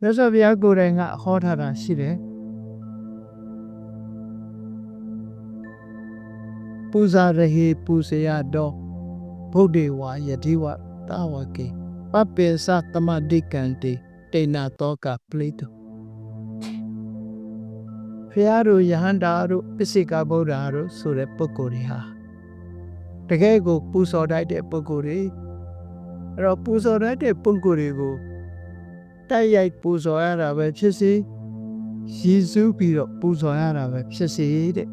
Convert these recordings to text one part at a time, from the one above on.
မြတ်စွာဘုရားကိုယ်တိုင်ကဟောထားတာရှိတယ်ပူဇာရဟေပူဇေယတော်ဗုဒ္ဓေဝါယတိဝတာဝကေပပေသသမတိကံတေတေနာတောကပလိတောဖျားတို့ယဟန္တာတို့ပစ္စေကဗုဒ္ဓတို့ဆိုတဲ့ပုဂ္ဂိုလ်တွေဟာတကယ်ကိုပူဇော်တတ်တဲ့ပုဂ္ဂိုလ်တွေအဲ့တော့ပူဇော်တတ်တဲ့ပုဂ္ဂိုလ်တွေကို တိုက်ရိုက်ပူဇော်ရတာပဲဖြစ်စေရည်စူးပြီးတော့ပူဇော်ရတာပဲဖြစ်စေတဲ့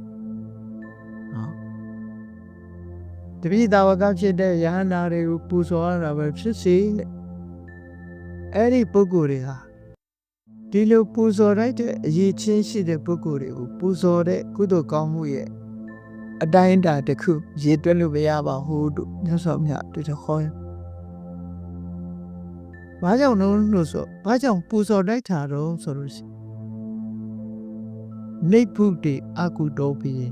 နော်တပိသာဝကဖြစ်တဲ့ယဟန္တာတွေကိုပူဇော်ရတာပဲဖြစ်စေတဲ့အဲ့ဒီပုဂ္ဂိုလ်တွေဟာဒီလိုပူဇော်လိုက်တဲ့အရေးချင်းရှိတဲ့ပုဂ္ဂိုလ်တွေကိုပူဇော်တဲ့ကုသိုလ်ကောင်းမှုရဲ့အတိုင်းအတာတစ်ခုရေတွက်လို့မရပါဘူးလို့မြတ်စွာဘုရားတွေ့တော့ခေါ်ရင် ဘာကြောင့်လို့လို့ဆိုဘာကြောင့်ပူဇော်လိုက်တာတော့ဆိုလို့ရှိရင်နေဖုတိအကုတောပြီး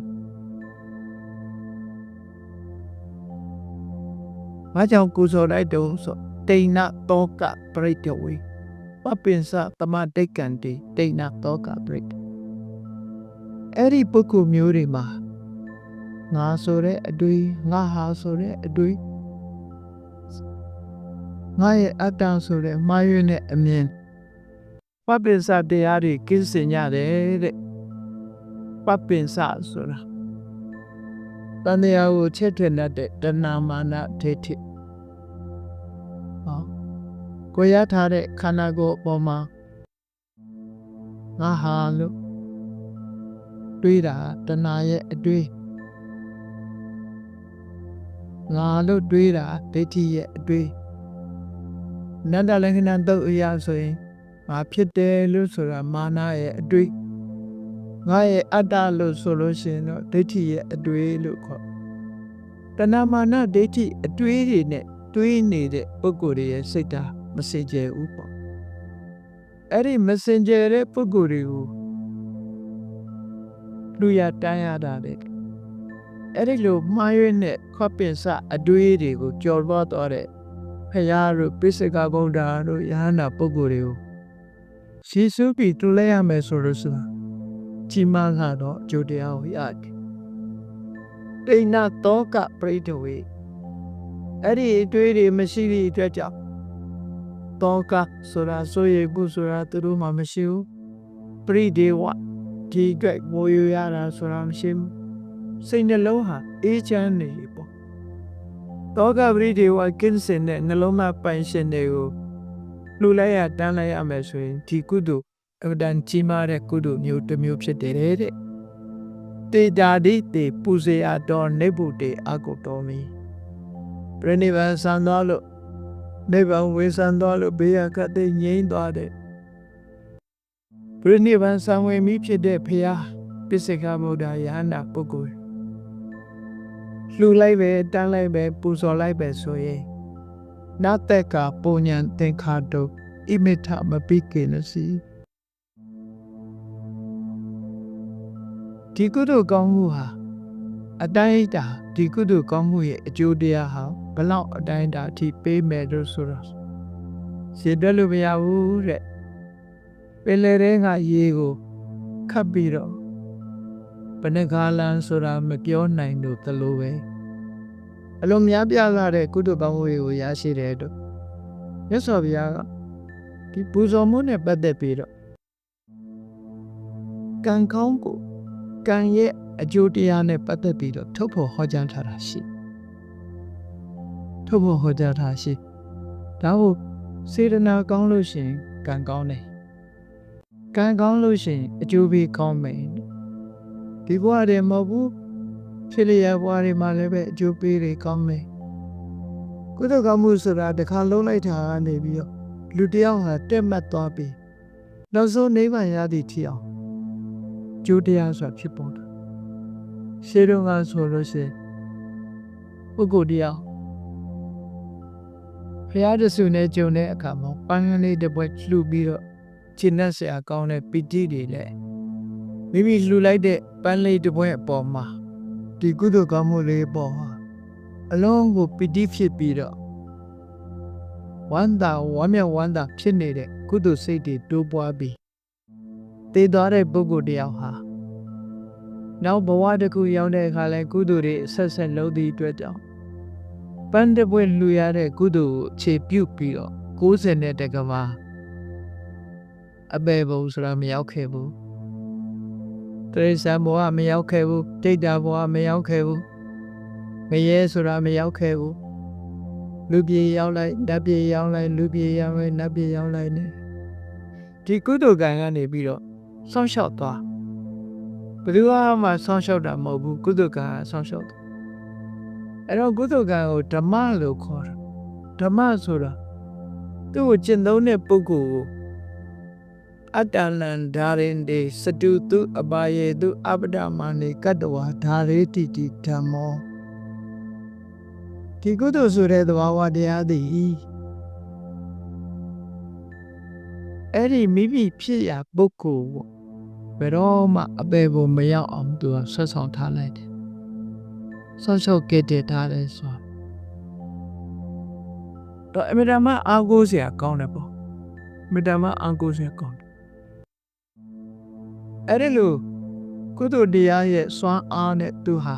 ဘာကြောင့်ပူဇော်လိုက်တုံးဆိုတိဏတောကပရိတဝေပပင်စတမတိတ်ကံတိတိဏတောကပရိတအဲ့ဒီပုဂ္ဂိုလ်မျိုးတွေမှာငါဆိုတဲ့အတွေ့ငါဟာဆိုတဲ့အတွေ့ ငါရဲ့အတ္တဆိုတဲ့မှားယွင်းတဲ့အမြင်ပပင်စတရားတွေကင်းစင်ကြတယ်တဲ့ပပင်စဆိုတာတန်တရားကိုချက်ထွင်တတ်တဲ့တဏမာနဒိဋ္ဌိဟောကိုရထားတဲ့ခန္ဓာကိုယ်အပေါ်မှာငါဟာလို့တွေးတာတဏရဲ့အတွေးငါလို့တွေးတာဒိဋ္ဌိရဲ့အတွေး နန္ဒလက္ခဏာတုတ်အရာဆိုရင်ငါဖြစ်တယ်လို့ဆိုတာမာနရဲ့အတွေးငါရဲ့အတ္တလို့ဆိုလို့ရှိရင်တော့ဒိဋ္ဌိရဲ့အတွေးလို့ခေါ်တဏမာနဒိဋ္ဌိအတွေးတွေနဲ့တွေးနေတဲ့ပုဂ္ဂိုလ်တွေရဲ့စိတ်ဓာတ်မစင်ကြယ်ဘူးပေါ့အဲ့ဒီမစင်ကြယ်တဲ့ပုဂ္ဂိုလ်တွေကိုလူရတန်းရတာလေအဲ့ဒီလိုမှားရွေးတဲ့ခွပင်စအတွေးတွေကိုကြော်လွှားသွားတဲ့ ဖရာတို့ပိစကဗုဒ္ဓတို့ယဟန္တာပုဂ္ဂိုလ်တွေကိုရှေးစုပြီးတူလဲရမယ်ဆိုလို့ဆိုတာကြီးမားလာတော့အကျိုးတရားကိုရတယ်တိဏတောကပရိဒဝေအဲ့ဒီအတွေးတွေမရှိသည့်အတွက်ကြောင့်တောကဆိုတာဆိုရဘူးဆိုတာသူတို့မှမရှိဘူးပရိဒေဝဒီအတွက်ငိုရရတာဆိုတာမရှိဘူးစိတ်နှလုံးဟာအေးချမ်းနေပေါ့ တောကပရိဒေဝကင်းစင်တဲ့နှလုံးသားပိုင်ရှင်တွေကိုလှူလိုက်ရတန်းလိုက်ရမယ်ဆိုရင်ဒီကုသိုလ်အကဒန်ကြီးမားတဲ့ကုသိုလ်မျိုးတစ်မျိုးဖြစ်တယ်တဲ့တေတာတိတေပူဇေယတော်နေဗုတေအကုတော်မီပြိနိဗ္ဗာန်ဆံသွားလို့နိဗ္ဗာန်ဝေဆံသွားလို့ဘေးရကတဲ့ငြိမ်းသွားတဲ့ပြိနိဗ္ဗာန်ဆံဝင်မိဖြစ်တဲ့ဖရာပစ္စေကဗုဒ္ဓယဟနာပုဂ္ဂိုလ် လှူလိုက်ပဲတန်းလိုက်ပဲပူဇော်လိုက်ပဲဆိုရင်နတ္တကပုံညာသင်္ခါတုဣမိထမပိကေနစီဒီကုသိုလ်ကောင်းမှုဟာအတိုင်းအတာဒီကုသိုလ်ကောင်းမှုရဲ့အကျိုးတရားဟာဘလောက်အတိုင်းအတာအထိပေးမယ်လို့ဆိုတော့ရှင်းတယ်လို့မရဘူးတဲ့ပင်လယ်ထဲကရေကိုခတ်ပြီးတော့ ဘယ်နှကားလန်းဆိုတာမပြောနိုင်လို့တလို့ပဲအလုံးများပြလာတဲ့ကုသိုလ်ကောင်းမှုတွေကိုရရှိတဲ့အတွက်မြတ်စွာဘုရားကဒီပူဇော်မှုနဲ့ပတ်သက်ပြီးတော့ကံကောင်းကိုကံရဲ့အကျိုးတရားနဲ့ပတ်သက်ပြီးတော့ထုတ်ဖို့ဟောကြားထားတာရှိထုတ်ဖို့ဟောကြားထားရှိဒါကိုစေတနာကောင်းလို့ရှိရင်ကံကောင်းတယ်ကံကောင်းလို့ရှိရင်အကျိုးပေးကောင်းမယ် ဒီဘဝတည်းမဟုတ်ဘူးဖြစ်လျက်ဘဝတွေမှာလည်းပဲအကျိုးပေးတွေကောင်းမယ်ကုသကောင်းမှုဆိုတာတစ်ခါလုံးလိုက်တာကနေပြီးတော့လူတယောက်ဟာတက်မှတ်သွားပြီးနောက်ဆုံးနိဗ္ဗာန်ရသည့်ထီအောင်ကျိုးတရားဆိုတာဖြစ်ပေါ်တယ်ရှေးတုန်းကဆိုလို့ရှိရင်ပုဂ္ဂိုလ်တရားဖရာတဆူနဲ့ဂျုံတဲ့အခါမှာပန်းကလေးတစ်ပွဲလှူပြီးတော့ခြေနဲ့ဆရာကောင်းတဲ့ပီတိတွေလည်း မိမိလှူလိုက်တဲ့ပန်းလေးတစ်ပွဲအပေါ်မှာဒီကုသိုလ်ကောင်းမှုလေးပေါ်မှာအလုံးကိုပီတိဖြစ်ပြီးတော့ဝမ်းသာဝမ်းမြောက်ဝမ်းသာဖြစ်နေတဲ့ကုသိုလ်စိတ်တွေတိုးပွားပြီးတည်သွားတဲ့ပုဂ္ဂိုလ်တစ်ယောက်ဟာနောက်ဘဝတစ်ခုရောက်တဲ့အခါလဲကုသိုလ်တွေအဆက်ဆက်လုပ်သည့်အတွက်ကြောင့်ပန်းတပွဲလှူရတဲ့ကုသိုလ်ကိုအခြေပြုပြီးတော့60နဲ့တက္ကမအပေဘုံဆိုတာမရောက်ခဲ့ဘူး တရိစ္ဆာန်ဘဝမရောက်ခဲ့ဘူးဒိဋ္ဌာဘဝမရောက်ခဲ့ဘူးငရဲဆိုတာမရောက်ခဲ့ဘူးလူပြေရောက်လိုက်နတ်ပြေရောက်လိုက်လူပြေရောက်လိုက်နတ်ပြေရောက်လိုက်နေဒီကုသိုလ်ကံကနေပြီးတော့ဆောင်းလျှောက်သွားဘယ်သူမှဆောင်းလျှောက်တာမဟုတ်ဘူးကုသိုလ်ကံကဆောင်းလျှောက်တယ်အဲ့တော့ကုသိုလ်ကံကိုဓမ္မလို့ခေါ်တာဓမ္မဆိုတာသူ့ကိုကျင့်သုံးတဲ့ပုဂ္ဂိုလ်ကို အတ္တလံဓာရင်တေစတုတုအပါယေတုအပဒမဏေကတ္တဝါဓာရေတိတိဓမ္မောဒီကုသိုလ်ဆိုတဲ့သဘာဝတရားသည်အဲ့ဒီမိမိဖြစ်ရာပုဂ္ဂိုလ်ကိုဘယ်တော့မှအပေပုံမရောက်အောင်သူကဆွတ်ဆောင်ထားလိုက်တယ်ဆောက်ရှောက်ခဲ့တဲ့ထားတယ်ဆိုတော့အမြဲတမ်းအားကိုးစရာကောင်းတယ်ပေါ့အမြဲတမ်းအားကိုးစရာကောင်းတယ် အဲ့ဒီလိုကုသိုလ်တရားရဲ့စွမ်းအားနဲ့သူဟာ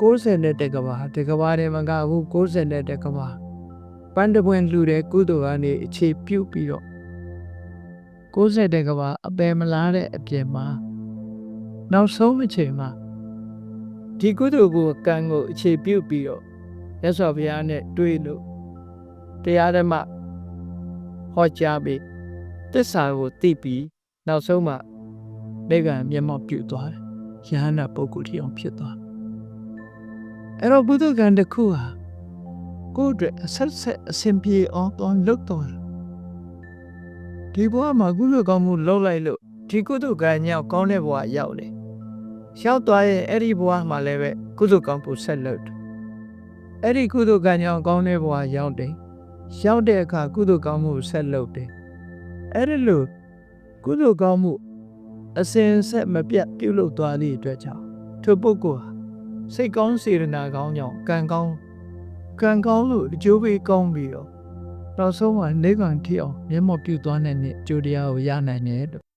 60နဲ့တက်ကဘာတက်ကဘာတွေမကဘူး60နဲ့တက်ကဘာပန်းတပွင့်လှူတဲ့ကုသိုလ်ကနေအခြေပြုတ်ပြီးတော့60တက်ကဘာအပယ်မလားတဲ့အပြင်မှာနောက်ဆုံးအချိန်မှာဒီကုသိုလ်ကိုကံကိုအခြေပြုတ်ပြီးတော့ရသော်ဘုရားနဲ့တွေ့လို့တရားဓမ္မဟောကြားပြီးတစ္ဆာကိုသိပြီးနောက်ဆုံးမှာ မိဂံမျက်မှောက်ပြုတ်သွားတယ်။ယဟန္တာပုဂ္ဂိုလ်တစ်ယောက်ဖြစ်သွား။အဲ့တော့ဘုဒ္ဓဂန်တစ်ခုဟာကိုယ့်အတွက်အဆက်ဆက်အစဉ်ပြေအောင်တော့လုပ်တော့တယ်။ဒီဘဝမှာကုသိုလ်ကောင်းမှုလုပ်လိုက်လို့ဒီကုသိုလ်ကံညောင်းကောင်းတဲ့ဘဝရောက်တယ်။ရောက်သွားရင်အဲ့ဒီဘဝမှာလည်းပဲကုသိုလ်ကောင်းမှုဆက်လုပ်တယ်။အဲ့ဒီကုသိုလ်ကံညောင်းကောင်းတဲ့ဘဝရောက်တယ်။ရောက်တဲ့အခါကုသိုလ်ကောင်းမှုဆက်လုပ်တယ်။အဲ့ဒီလိုကုသိုလ်ကောင်းမှု အစဉ်ဆက်မပြတ်ပြုလုပ်သွားသည့်အတွက်ကြောင့်ထိုပုဂ္ဂိုလ်ဟာစိတ်ကောင်းစေတနာကောင်းကြောင့်ကံကောင်းကံကောင်းလို့အကျိုးပေးကောင်းပြီးတော့နောက်ဆုံးမှာနေကံထီအောင်မျက်မှောက်ပြုသွားနိုင်တဲ့အကျိုးတရားကိုရနိုင်တယ်လို့